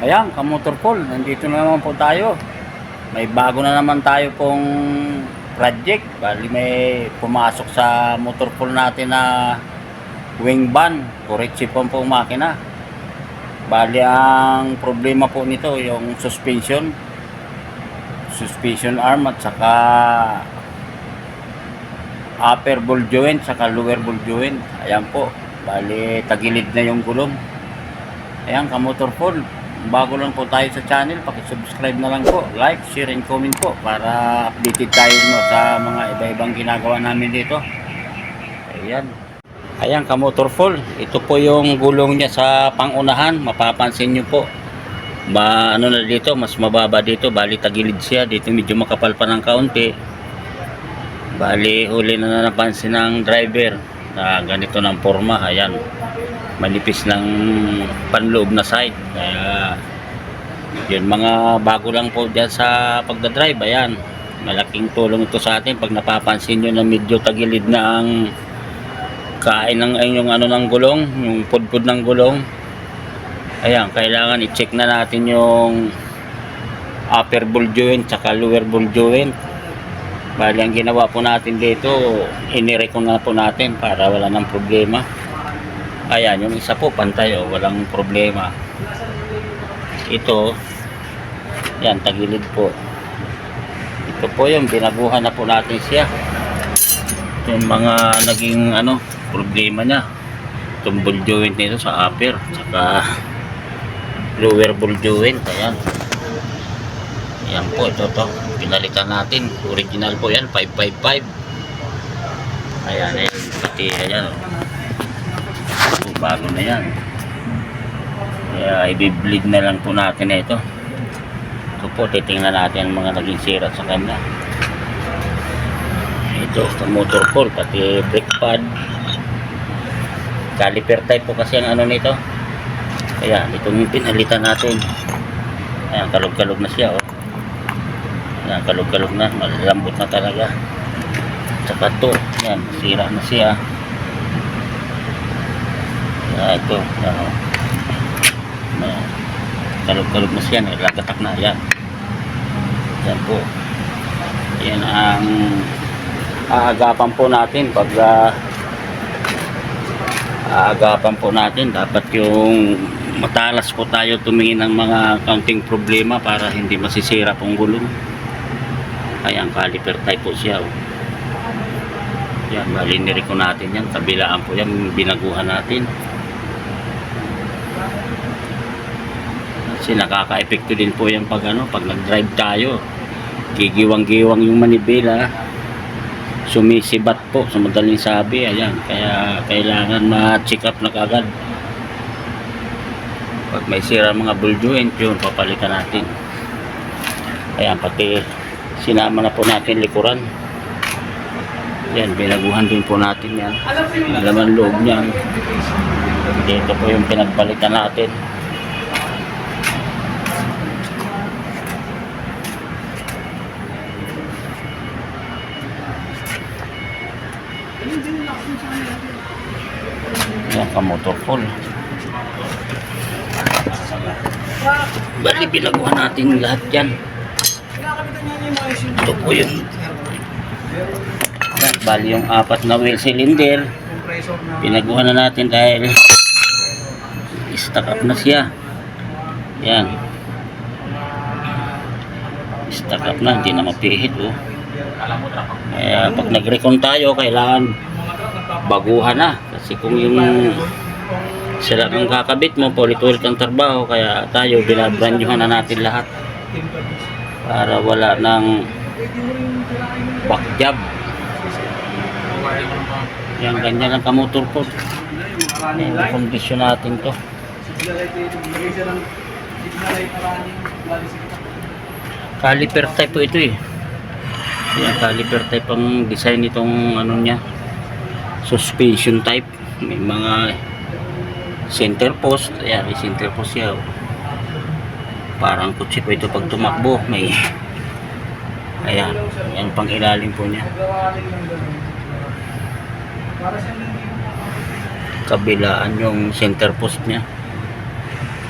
Ayan, kamotor pool, nandito na naman po tayo. May bago na naman tayo pong project. Bali may pumasok sa motor pool natin na wing van. Kuritsi po pong makina. Bali ang problema po nito yung suspension. Suspension arm at saka upper ball joint saka lower ball joint. Ayan po. Bali tagilid na yung gulong. Ayan, kamotor pool. Bago lang po tayo sa channel, pakisubscribe na lang po. Like, share, and comment po para updated tayo no, sa mga iba-ibang ginagawa namin dito. Ayan. Ayan, kamotor full. Ito po yung gulong niya sa pangunahan. Mapapansin nyo po. Ba, ano na dito, mas mababa dito. Bali, tagilid siya. Dito medyo makapal pa ng kaunti. Bali, huli na napansin ng driver na ganito ng forma. Ayan. Manipis ng panloob na side. Kaya yun mga bago lang po dyan sa pagdadrive ayan. Malaking tulong ito sa atin pag napapansin nyo na medyo tagilid na ang kain ng yung ano ng gulong yung pudpud ng gulong. Ayan kailangan i-check na natin yung upper ball joint tsaka lower ball joint bali ang ginawa po natin dito inirecon na po natin para wala ng problema Ayan, yung isa po pantay oh, walang problema. Ito, yan, tagilid po. Ito po yung binaguhan na po natin siya. Yung mga naging ano, problema niya. Itong ball joint nito sa upper, saka lower ball joint. Ayan. Ayan po, ito to. Pinalitan natin. Original po yan, 555. Ayan, ayan. Pati, ayan. oh po, bago na yan kaya i-bleed na lang po natin ito ito po titingnan natin ang mga naging sira sa kanya ito sa motor coil pati brake pad caliper type po kasi ang ano nito kaya itong pinalitan natin ayan kalog kalog na siya oh. Ayan kalog kalog na malambot na talaga saka to ayan sira na siya Ah, ito. Ano. Kalog-kalog na siya. Nilagatak na. Yan. Yan po. Yan ang aagapan po natin pag uh, aagapan po natin. Dapat yung matalas po tayo tumingin ng mga counting problema para hindi masisira pong gulong. Ayan, caliper type po siya. Oh. Yan, maliniri ko natin yan. Kabilaan po yan, binaguhan natin. Kasi nakaka-epekto din po yan pag ano, pag nag-drive tayo. Gigiwang-giwang yung manibela. Sumisibat po sa madaling sabi. Ayan, kaya kailangan ma-check up na kagad. Pag may sira mga ball joint, yun, papalitan natin. Ayan, pati sinama na po natin likuran. Yan, binaguhan din po natin yan. Laman loob niyan. Dito po yung pinagpalitan natin. Yan, kamotor full. Bali, binaguhan natin lahat yan. Ito po yun. Bali yung apat na wheel cylinder. Pinaguhan na natin dahil stuck up na siya. Yan. Stuck up na, hindi na mapihit oh. Kaya pag nag-recon tayo, kailangan baguhan na. Kasi kung yung sila ang kakabit mo, ulit-ulit ang trabaho, kaya tayo binabranyuhan na natin lahat. Para wala ng back job. Yan, ganyan ang kamotor po. Yan, kondisyon natin to. Caliper type po ito eh. Yan, caliper type ang design nitong ano niya. Suspension type. May mga center post. Ayan, may center post siya. oh. Parang kutsi po ito pag tumakbo. May Ayan, yan pang ilalim po niya. Kabilaan yung center post niya.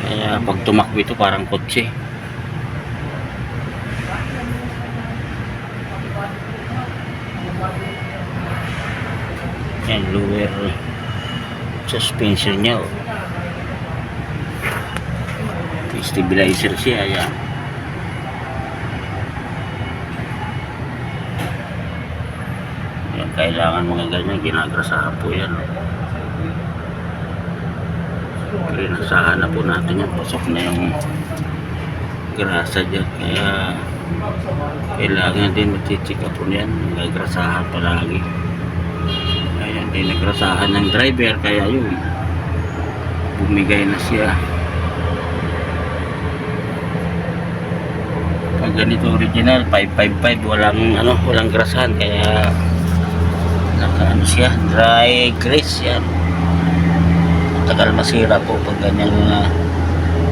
Kaya pag tumakbo ito parang kotse. Yan, lower suspension niya. Oh. Stabilizer siya, yan. Yan, kailangan mga ganyan, ginagrasahan po yan. Ginagrasahan na po natin yan. Pasok na yung grasa dyan. Kaya kailangan din up po yan. Gagrasahan palagi. Ayan, din nagrasahan ng driver. Kaya yun, bumigay na siya. Pag ganito original, 555, walang ano, walang grasahan kaya naka ano siya, dry grease yan. Tagal masira po pag ganyan na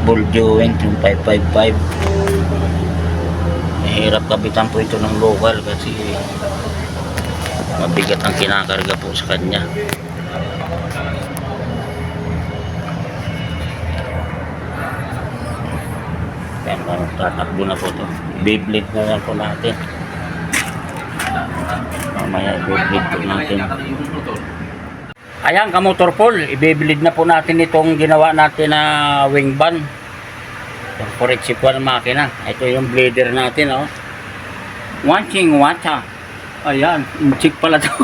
ball joint yung 555. Mahirap kapitan po ito ng local kasi mabigat ang kinakarga po sa kanya. Yan, tatakbo na po to. Beyblade na lang po natin. Mamaya i-beyblade po natin. Ayan, kamotor Paul, i-beyblade na po natin itong ginawa natin na wing correct chip na makina. Ito yung blader natin, oh. Watching, watcha. Ayan, chick pala to.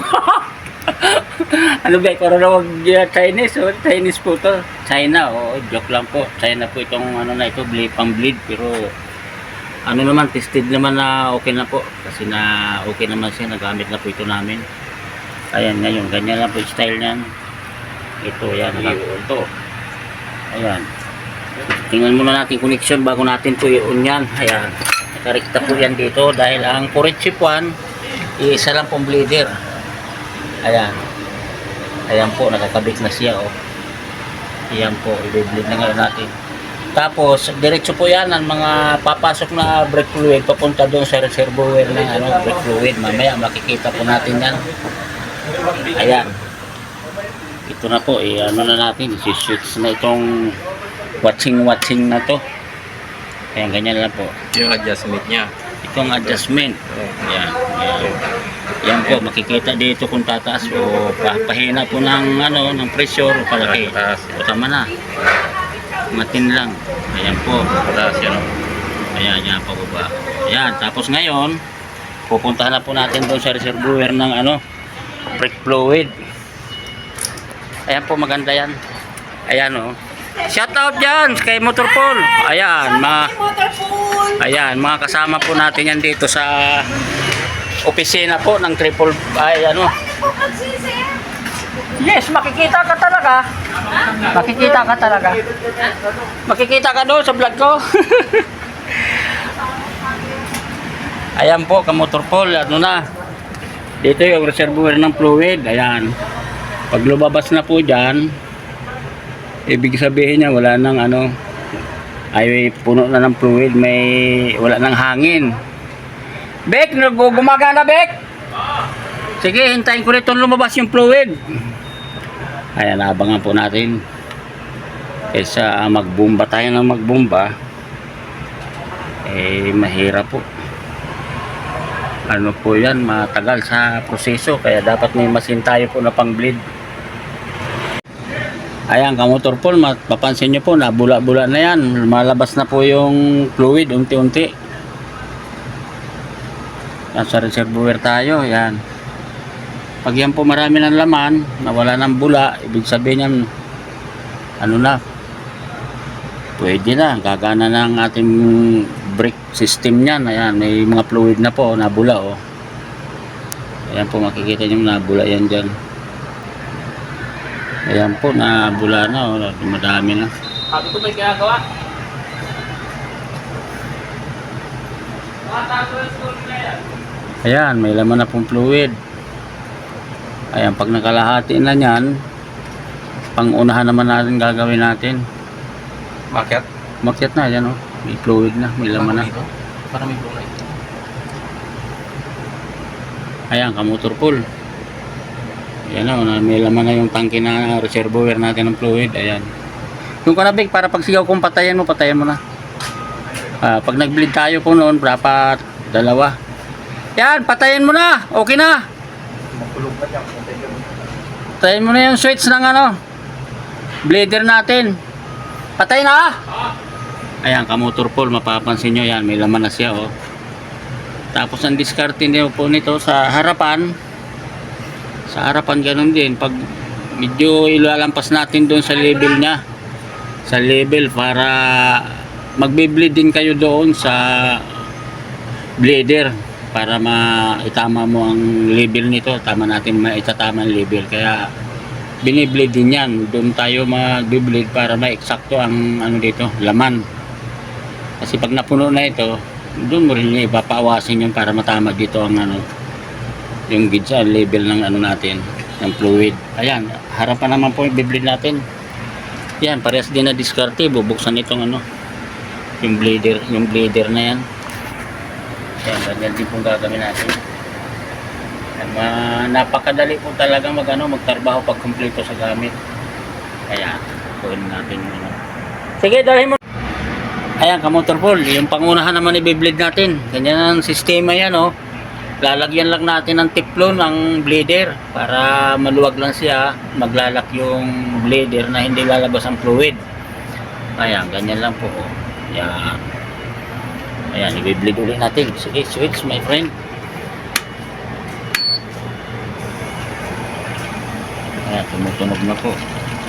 ano ba, kung wag uh, Chinese, oh. Chinese po to. China, oh, joke lang po. China po itong ano na ito, bleed, pang bleed, pero ano naman, tested naman na okay na po. Kasi na okay naman siya, nagamit na po ito namin. Ayan, ngayon, ganyan lang po yung style niyan. Ito, yan, ito. Ayan. Tingnan muna natin connection bago natin po i-on yan. Ayan. Nakarekta po yan dito dahil ang current chip 1, isa lang pong bleeder. Ayan. Ayan po, nakakabit na siya. Oh. Ayan po, i-bleed na ngayon natin. Tapos, diretso po yan ang mga papasok na brake fluid papunta doon sa reservoir ng ano, brake fluid. Mamaya makikita po natin yan. Ayan. Ito na po, eh, ano na natin, isi-switch na itong watching-watching na to. Ayan, ganyan lang po. Yung adjustment niya. Itong adjustment. Ayan. Ayan. Yan po, makikita dito kung tataas o pa- pahina po ng, ano, ng pressure o palaki. O tama na. Matin lang. Ayan po. Taas yun. Ayan, yan pababa. Ayan, tapos ngayon, pupuntahan na po natin doon sa reservoir ng ano, brake fluid. Ayan po, maganda yan. Ayan oh. Shout out dyan kay Motorpool. Ayan, mga, ayan, mga kasama po natin yan dito sa opisina po ng triple, ay ano. Yes, makikita ka talaga. Makikita ka talaga. Makikita ka doon sa vlog ko. Ayan po, kamotor po, ano na. Dito yung reservoir ng fluid. Ayan. Pag lumabas na po dyan, ibig sabihin niya wala nang ano, ay puno na ng fluid, may wala nang hangin. Bek, gumagana Bek? Sige, hintayin ko nito lumabas yung fluid. Ayan, abangan po natin. Kaysa magbomba tayo ng magbomba, eh mahirap po. Ano po yan, matagal sa proseso kaya dapat may machine tayo po na pang bleed ayan kamotor po mapapansin nyo po nabula-bula na yan. Malabas na po yung fluid unti-unti. Nasa reservoir tayo yan pag yan po marami ng laman nawala ng bula ibig sabihin yan ano na pwede na. Gagana ng ating brake system niyan. Ayan may mga fluid na po nabula oh. Ayan po makikita nyo nabula yan dyan. Ayan po nabula na oh. Madami na. Sabi ko may ginagawa. ayan may laman na pong fluid ayan pag nakalahati na yan pangunahan naman natin gagawin natin Market? makyat na yan oh may fluid na may laman na Para may bunay. Ayan, kamotor pool. Ayan na, na- may laman na yung tangke na reservoir natin ng fluid. Ayan. Yung kanabig, para pag sigaw kung patayan mo, patayan mo na. Ah, pag nag-bleed tayo po noon, dapat dalawa. Yan, patayin mo na. Okay na. Patayin mo na yung switch ng ano. Blader natin. Patay na. Ayan, kamotor pole, mapapansin nyo yan. May laman na siya, oh. Tapos ang diskarte niyo po nito sa harapan. Sa harapan ganun din. Pag medyo ilalampas natin doon sa level niya. Sa level para magbe-bleed din kayo doon sa blader para maitama mo ang level nito. Tama natin maitatama ang level. Kaya binibleed din yan. Doon tayo magbe-bleed para ma-eksakto ang ano dito, laman. Kasi pag napuno na ito, doon mo rin niya ipapaawasin yun para matama dito ang ano, yung ang level ng ano natin, ng fluid. Ayan, harapan naman po yung bibleed natin. Yan, parehas din na diskarte, bubuksan itong ano, yung blader, yung blader na yan. Yan, ganyan din pong gagawin natin. Yan, ma- napakadali po talaga mag, ano, magtrabaho pag kumpleto sa gamit. Kaya, kunin natin ano. Sige, dalhin mo. Ayan, kamotor pool. Yung pangunahan naman i-bleed natin. Ganyan ang sistema yan, oh. Lalagyan lang natin ng tiplon ang blader para maluwag lang siya. Maglalak yung blader na hindi lalabas ang fluid. Ayan, ganyan lang po. Oh. Ayan, i-bleed ulit natin. Sige, switch, my friend. Ayan, tumutunog na po.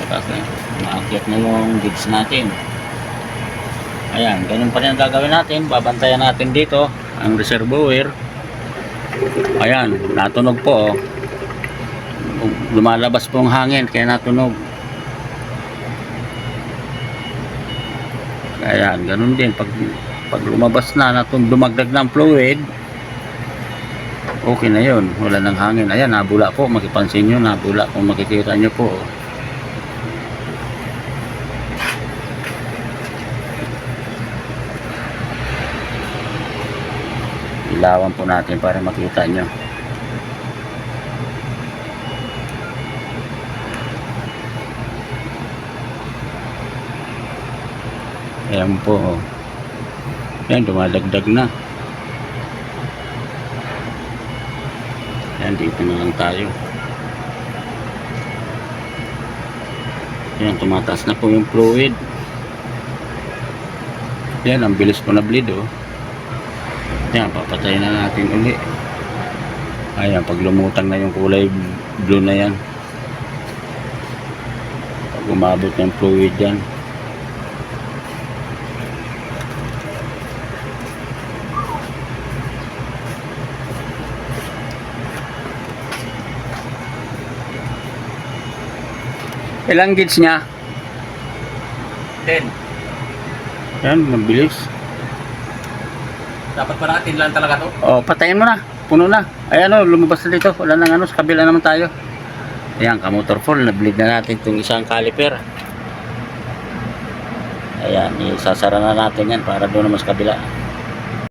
Okay. Maakyat na yung gigs natin. Ayan, ganun pa rin ang gagawin natin. Babantayan natin dito ang reservoir. Ayan, natunog po. Oh. Lumalabas po ang hangin, kaya natunog. Ayan, ganun din. Pag, pag lumabas na, natun dumagdag ng fluid, okay na yun. Wala ng hangin. Ayan, nabula po. Makipansin nyo, nabula. Kung makikita nyo po. ilawan po natin para makita nyo ayan po oh. Ayan dumadagdag na ayan dito na lang tayo ayan tumataas na po yung fluid ayan ang bilis po na bleed oh yan, papatayin na natin uli. Ayan, pag lumutang na yung kulay blue na yan. Pag umabot ng fluid yan. Ilang gauge niya? 10. Yan, mabilis. Dapat parating lang talaga to. Oh, patayin mo na. Puno na. Ayan o, lumabas na dito. Wala nang ano, sa kabila naman tayo. Ayan, kamotor full. Na-bleed na natin itong isang caliper. Ayan, isasara na natin yan para doon naman sa kabila.